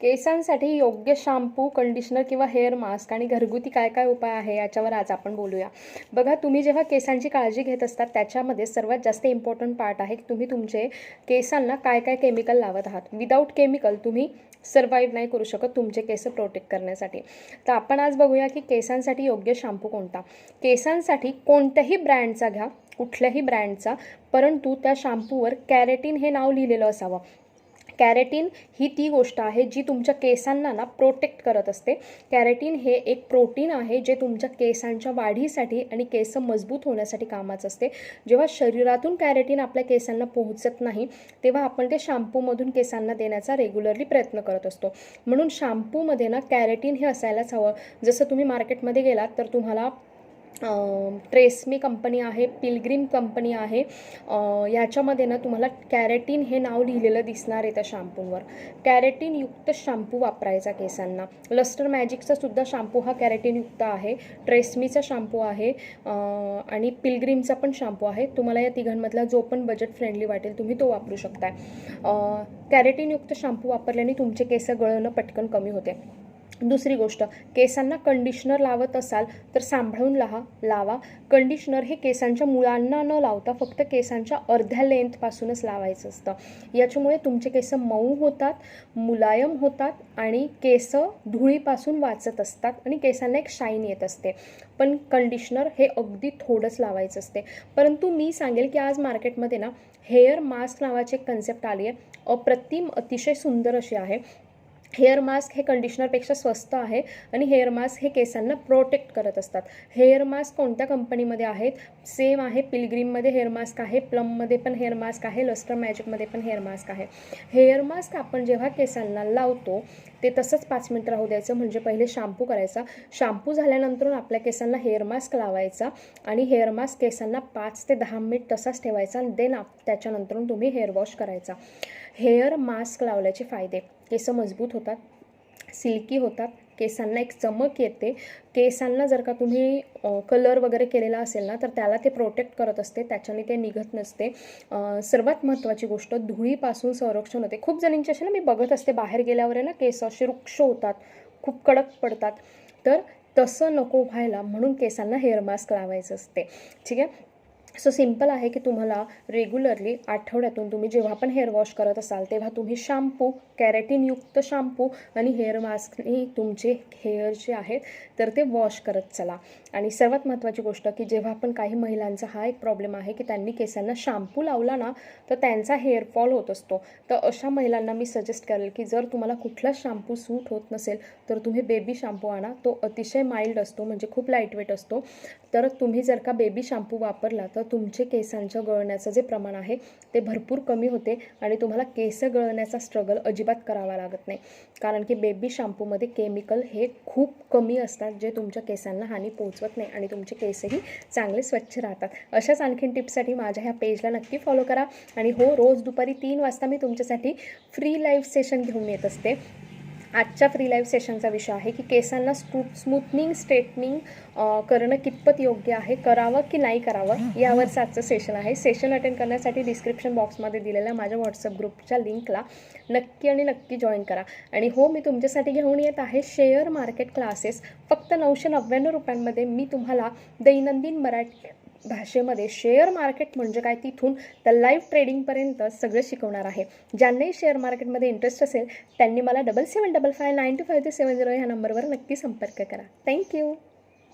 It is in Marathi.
केसांसाठी योग्य शॅम्पू कंडिशनर किंवा हेअर मास्क आणि घरगुती काय काय उपाय आहे याच्यावर आज आपण बोलूया. बघा तुम्ही जेव्हा केसांची काळजी घेत असतात त्याच्यामध्ये सर्वात जास्त इम्पॉर्टंट पार्ट आहे की तुम्ही तुमचे केसांना काय काय केमिकल लावत आहात. विदाऊट केमिकल तुम्ही सर्वाईव्ह नाही करू शकत तुमचे केस प्रोटेक्ट करण्यासाठी. तर आपण आज बघूया की केसांसाठी योग्य शॅम्पू कोणता? केसांसाठी कोणत्याही ब्रँडचा घ्या कुठल्याही ब्रँडचा परंतु त्या शॅम्पूवर कॅरेटीन हे नाव लिहिलेलं असावं. कॅरेटीन ही ती गोष्ट आहे जी तुमच्या केसांना ना प्रोटेक्ट करत असते. कॅरेटीन हे एक प्रोटीन आहे जे तुमच्या केसांच्या वाढीसाठी आणि केस मजबूत होण्यासाठी कामाचं असते. जेव्हा शरीरातून कॅरेटीन आपल्या केसांना पोहोचत नाही तेव्हा आपण ते शॅम्पूमधून केसांना देण्याचा रेग्युलरली प्रयत्न करत असतो. म्हणून शॅम्पूमध्ये ना कॅरेटीन हे असायलाच हवं. जसं तुम्ही मार्केटमध्ये गेलात तर तुम्हाला ट्रेसमी कंपनी आहे पिलग्रीम कंपनी आहे. याच्यामध्ये ना तुम्हाला कॅरेटीन हे नाव लिहिलेलं दिसणार आहे त्या शॅम्पूवर. कॅरेटीनयुक्त शॅम्पू वापरायचा केसांना. लस्टर मॅजिकचा सुद्धा शॅम्पू हा कॅरेटीनयुक्त आहे. ट्रेसमीचा शॅम्पू आहे आणि पिलग्रीमचा पण शॅम्पू आहे. तुम्हाला या तिघांमधला जो पण बजेट फ्रेंडली वाटेल तुम्ही तो वापरू शकताय. कॅरेटीनयुक्त शॅम्पू वापरल्याने तुमचे केस गळणं पटकन कमी होते. दुसरी गोष्ट केसांना कंडिशनर लावत असाल तर सांभाळून लाहा लावा. कंडिशनर हे केसांच्या मुळांना न लावता फक्त केसांच्या अर्ध्या लेंथपासूनच लावायचं असतं. याच्यामुळे तुमचे केस मऊ होतात मुलायम होतात आणि केस धुळीपासून वाचत असतात आणि केसांना एक शाईन येत असते. पण कंडिशनर हे अगदी थोडंच लावायचं असते. परंतु मी सांगेल की आज मार्केटमध्ये ना हेअर मास्क नावाची एक कन्सेप्ट आली आहे अप्रतिम अतिशय सुंदर अशी आहे. हेअर मास्क हे कंडिशनरपेक्षा स्वस्त आहे आणि हेअर मास्क हे केसांना प्रोटेक्ट करत असतात. हेअर मास्क कोणत्या कंपनीमध्ये आहेत? सेम आहे पिलग्रीममध्ये हेअर मास्क आहे प्लममध्ये पण हेअर मास्क आहे लस्टर मॅजिकमध्ये पण हेअर मास्क आहे. हेअर मास्क आपण जेव्हा केसांना लावतो ते तसंच पाच मिनटं राहू द्यायचं म्हणजे पहिले शॅम्पू करायचा. शॅम्पू झाल्यानंतर आपल्या केसांना हेअर मास्क लावायचा आणि हेअर मास्क केसांना पाच ते दहा मिनिट तसाच ठेवायचा आणि देन त्याच्यानंतर तुम्ही हेअर वॉश करायचा. हेअर मास्क लावल्याचे फायदे. केस मजबूत होतात सिल्की होतात केसांना एक चमक येते. केसांना जर का तुम्ही कलर वगैरे केलेला असेल ना तर त्याला ते प्रोटेक्ट करत असते त्याच्याने ते निघत नसते. सर्वात महत्त्वाची गोष्ट धुळीपासून संरक्षण होते. खूप जणींचे असे ना मी बघत असते बाहेर गेल्यावर आहे ना केस असे वृक्ष होतात खूप कडक पडतात. तर तसं नको व्हायला म्हणून केसांना हेअर मास्क लावायचं असते. ठीक आहे? सो सिंपल आहे की तुम्हाला रेग्युलरली आठवड्यातून तुम्ही जेव्हा पण हेअर वॉश करत असाल तेव्हा तुम्ही शॅम्पू कॅरेटिनयुक्त शॅम्पू आणि हेअर मास्कने तुमचे हेअर जे आहेत तर ते वॉश करत चला. आणि सर्वात महत्त्वाची गोष्ट की जेव्हा पण काही महिलांचा हा एक प्रॉब्लेम आहे की त्यांनी केसांना शॅम्पू लावला ना तर त्यांचा हेअर फॉल होत असतो. तर अशा महिलांना मी सजेस्ट करेल की जर तुम्हाला कुठला शॅम्पू सूट होत नसेल तर तुम्ही बेबी शॅम्पू आणा. तो अतिशय माइल्ड असतो म्हणजे खूप लाईटवेट असतो. तर तुम्ही जर का बेबी शॅम्पू वापरला तर तुमचे केसांच्या गळण्याचं जे प्रमाण आहे ते भरपूर कमी होते आणि तुम्हाला केस गळण्याचा स्ट्रगल अजिबात करावा लागत नाही. कारण की बेबी शॅम्पूमध्ये केमिकल हे खूप कमी असतात जे तुमच्या केसांना हानी पोहोचवत नाही आणि तुमचे केसही चांगले स्वच्छ राहतात. अशाच आणखीन टिप्ससाठी माझ्या ह्या पेजला नक्की फॉलो करा. आणि हो रोज दुपारी तीन वाजता मी तुमच्यासाठी फ्री लाईव्ह सेशन घेऊन येत असते. आजच्या फ्री लाईव्ह सेशनचा विषय आहे की केसांना स्टू स्मूथनिंग स्ट्रेटनिंग करणं कितपत योग्य आहे करावं की नाही करावं यावरचं आजचं सेशन आहे. सेशन अटेंड करण्यासाठी डिस्क्रिप्शन बॉक्समध्ये दिलेल्या माझ्या व्हॉट्सअप ग्रुपच्या लिंकला नक्की आणि नक्की जॉईन करा. आणि हो मी तुमच्यासाठी घेऊन येत आहे शेअर मार्केट क्लासेस फक्त नऊशे नव्याण्णव रुपयांमध्ये मी तुम्हाला दैनंदिन मराठी भाषेमध्ये शेअर मार्केट म्हणजे काय तिथून तर लाईव्ह ट्रेडिंगपर्यंत सगळं शिकवणार आहे. ज्यांनाही शेअर मार्केटमध्ये इंटरेस्ट असेल त्यांनी मला double seven double five nine two five two seven zero ह्या नंबरवर नक्की संपर्क करा. थँक्यू